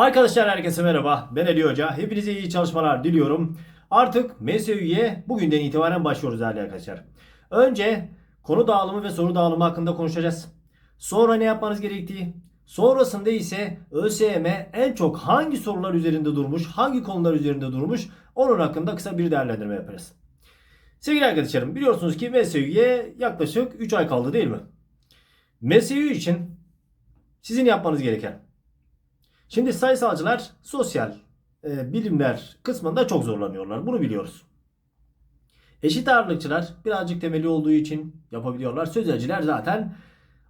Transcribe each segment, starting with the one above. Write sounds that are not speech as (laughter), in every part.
Arkadaşlar herkese merhaba. Ben Ali Hoca. Hepinize iyi çalışmalar diliyorum. Artık MSÜ'ye bugünden itibaren başlıyoruz değerli arkadaşlar. Önce konu dağılımı ve soru dağılımı hakkında konuşacağız. Sonra ne yapmanız gerektiği, sonrasında ise ÖSYM en çok hangi sorular üzerinde durmuş, hangi konular üzerinde durmuş onun hakkında kısa bir değerlendirme yaparız. Sevgili arkadaşlarım biliyorsunuz ki MSÜ'ye yaklaşık 3 ay kaldı değil mi? MSÜ için sizin yapmanız gereken Şimdi sayısalcılar sosyal e, bilimler kısmında çok zorlanıyorlar. Bunu biliyoruz. Eşit ağırlıkçılar birazcık temeli olduğu için yapabiliyorlar. Sözelciler zaten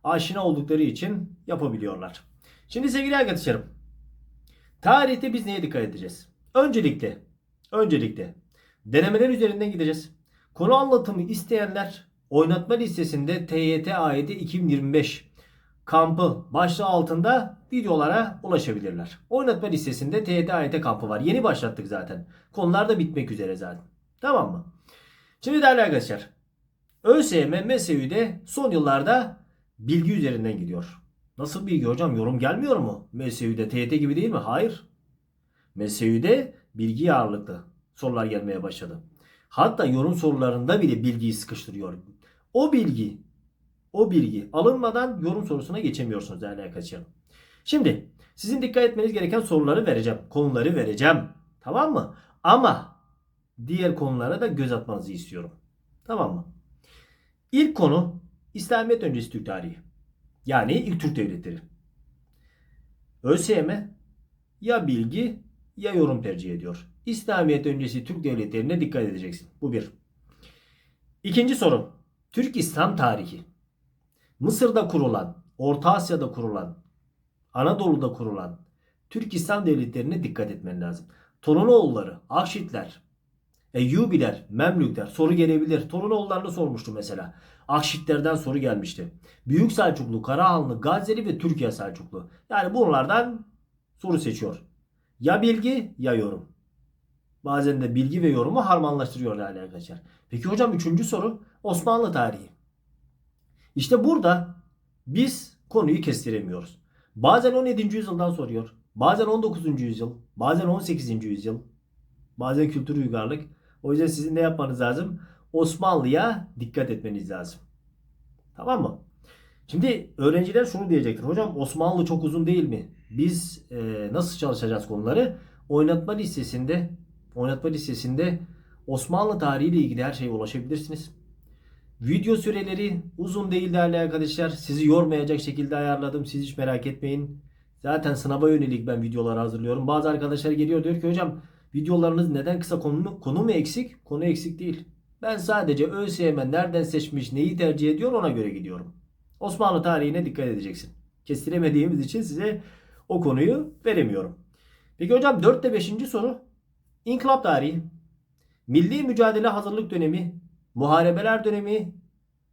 aşina oldukları için yapabiliyorlar. Şimdi sevgili arkadaşlarım. Tarihte biz neye dikkat edeceğiz? Öncelikle, öncelikle denemeler üzerinden gideceğiz. Konu anlatımı isteyenler oynatma listesinde TYT AYT 2025 kampı başlığı altında videolara ulaşabilirler. Oynatma listesinde TYT AYT kampı var. Yeni başlattık zaten. Konular da bitmek üzere zaten. Tamam mı? Şimdi değerli arkadaşlar. ÖSYM, MSÜ'de son yıllarda bilgi üzerinden gidiyor. Nasıl bilgi hocam? Yorum gelmiyor mu? MSÜ'de TYT gibi değil mi? Hayır. MSÜ'de bilgi ağırlıklı sorular gelmeye başladı. Hatta yorum sorularında bile bilgiyi sıkıştırıyor. O bilgi o bilgi alınmadan yorum sorusuna geçemiyorsunuz değerli arkadaşlarım. Şimdi sizin dikkat etmeniz gereken soruları vereceğim. Konuları vereceğim. Tamam mı? Ama diğer konulara da göz atmanızı istiyorum. Tamam mı? İlk konu İslamiyet öncesi Türk tarihi. Yani ilk Türk devletleri. ÖSYM ya bilgi ya yorum tercih ediyor. İslamiyet öncesi Türk devletlerine dikkat edeceksin. Bu bir. İkinci soru. Türk İslam tarihi. Mısır'da kurulan, Orta Asya'da kurulan, Anadolu'da kurulan Türk İslam devletlerine dikkat etmen lazım. Torunoğulları, Akşitler, Eyyubiler, Memlükler soru gelebilir. Torunoğullarını sormuştu mesela. Akşitlerden soru gelmişti. Büyük Selçuklu, Karahanlı, Gazeli ve Türkiye Selçuklu. Yani bunlardan soru seçiyor. Ya bilgi ya yorum. Bazen de bilgi ve yorumu harmanlaştırıyor değerli arkadaşlar. Peki hocam üçüncü soru Osmanlı tarihi. İşte burada biz konuyu kestiremiyoruz. Bazen 17. yüzyıldan soruyor. Bazen 19. yüzyıl. Bazen 18. yüzyıl. Bazen kültür uygarlık. O yüzden sizin ne yapmanız lazım? Osmanlı'ya dikkat etmeniz lazım. Tamam mı? Şimdi öğrenciler şunu diyecektir. Hocam Osmanlı çok uzun değil mi? Biz e, nasıl çalışacağız konuları? Oynatma listesinde oynatma listesinde Osmanlı tarihiyle ilgili her şeye ulaşabilirsiniz. Video süreleri uzun değil değerli arkadaşlar. Sizi yormayacak şekilde ayarladım. Siz hiç merak etmeyin. Zaten sınava yönelik ben videolar hazırlıyorum. Bazı arkadaşlar geliyor diyor ki hocam videolarınız neden kısa konu mu, konu mu eksik? Konu eksik değil. Ben sadece ÖSYM nereden seçmiş, neyi tercih ediyor ona göre gidiyorum. Osmanlı tarihine dikkat edeceksin. Kestiremediğimiz için size o konuyu veremiyorum. Peki hocam 4 ile 5. soru. İnkılap tarihi. Milli mücadele hazırlık dönemi muharebeler dönemi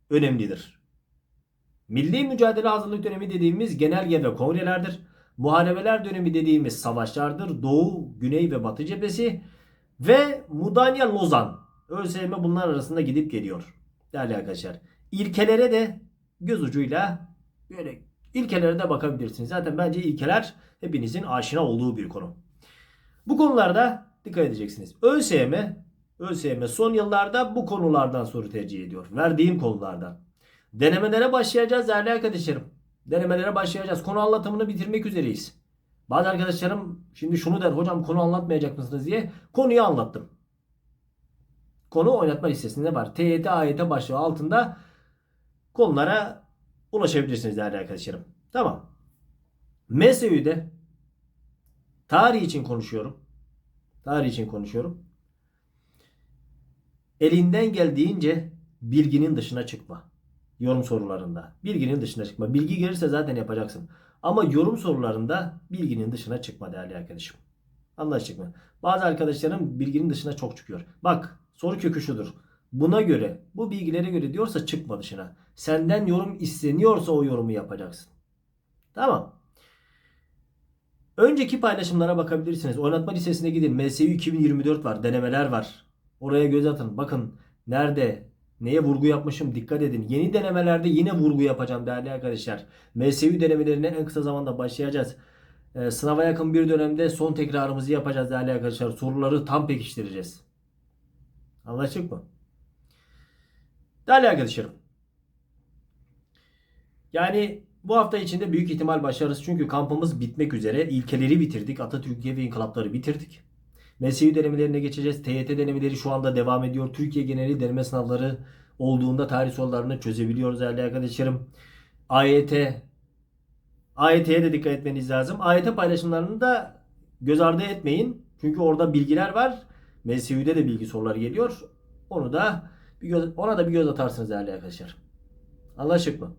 önemlidir. Milli mücadele hazırlık dönemi dediğimiz genelge ve kongrelerdir. Muharebeler dönemi dediğimiz savaşlardır. Doğu, Güney ve Batı cephesi ve Mudanya Lozan. ÖSYM bunlar arasında gidip geliyor. Değerli arkadaşlar. İlkelere de göz ucuyla böyle ilkelere de bakabilirsiniz. Zaten bence ilkeler hepinizin aşina olduğu bir konu. Bu konularda dikkat edeceksiniz. ÖSYM ÖSYM son yıllarda bu konulardan soru tercih ediyor. Verdiğim konulardan. Denemelere başlayacağız değerli arkadaşlarım. Denemelere başlayacağız. Konu anlatımını bitirmek üzereyiz. Bazı arkadaşlarım şimdi şunu der hocam konu anlatmayacak mısınız diye konuyu anlattım. Konu oynatma listesinde var. TYT AYT başlığı altında konulara ulaşabilirsiniz değerli arkadaşlarım. Tamam. MSÜ'de tarih için konuşuyorum. Tarih için konuşuyorum. Elinden geldiğince bilginin dışına çıkma. Yorum sorularında. Bilginin dışına çıkma. Bilgi gelirse zaten yapacaksın. Ama yorum sorularında bilginin dışına çıkma değerli arkadaşım. Anlaştık mı? Bazı arkadaşlarım bilginin dışına çok çıkıyor. Bak soru kökü şudur. Buna göre, bu bilgilere göre diyorsa çıkma dışına. Senden yorum isteniyorsa o yorumu yapacaksın. Tamam. Önceki paylaşımlara bakabilirsiniz. Oynatma listesine gidin. MSU 2024 var. Denemeler var. Oraya göz atın. Bakın nerede neye vurgu yapmışım dikkat edin. Yeni denemelerde yine vurgu yapacağım değerli arkadaşlar. MSU denemelerine en kısa zamanda başlayacağız. Ee, sınava yakın bir dönemde son tekrarımızı yapacağız değerli arkadaşlar. Soruları tam pekiştireceğiz. Anlaştık mı? Değerli arkadaşlarım. Yani bu hafta içinde büyük ihtimal başlarız. Çünkü kampımız bitmek üzere. İlkeleri bitirdik. Atatürk'e ve inkılapları bitirdik. Mesleği denemelerine geçeceğiz. TYT denemeleri şu anda devam ediyor. Türkiye geneli deneme sınavları olduğunda tarih sorularını çözebiliyoruz değerli arkadaşlarım. AYT AYT'ye de dikkat etmeniz lazım. AYT paylaşımlarını da göz ardı etmeyin. Çünkü orada bilgiler var. MSÜ'de de bilgi soruları geliyor. Onu da bir göz, ona da bir göz atarsınız değerli arkadaşlar. Anlaştık mı?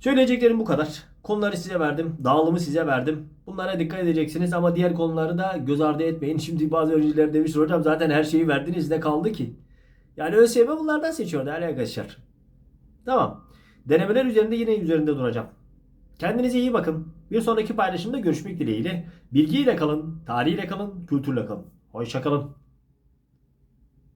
Söyleyeceklerim bu kadar. Konuları size verdim. Dağılımı size verdim. Bunlara dikkat edeceksiniz ama diğer konuları da göz ardı etmeyin. (laughs) Şimdi bazı öğrenciler demiş hocam zaten her şeyi verdiniz ne kaldı ki? Yani ÖSYM bunlardan seçiyor değerli arkadaşlar. Tamam. Denemeler üzerinde yine üzerinde duracağım. Kendinize iyi bakın. Bir sonraki paylaşımda görüşmek dileğiyle. Bilgiyle kalın, tarihiyle kalın, kültürle kalın. Hoşçakalın.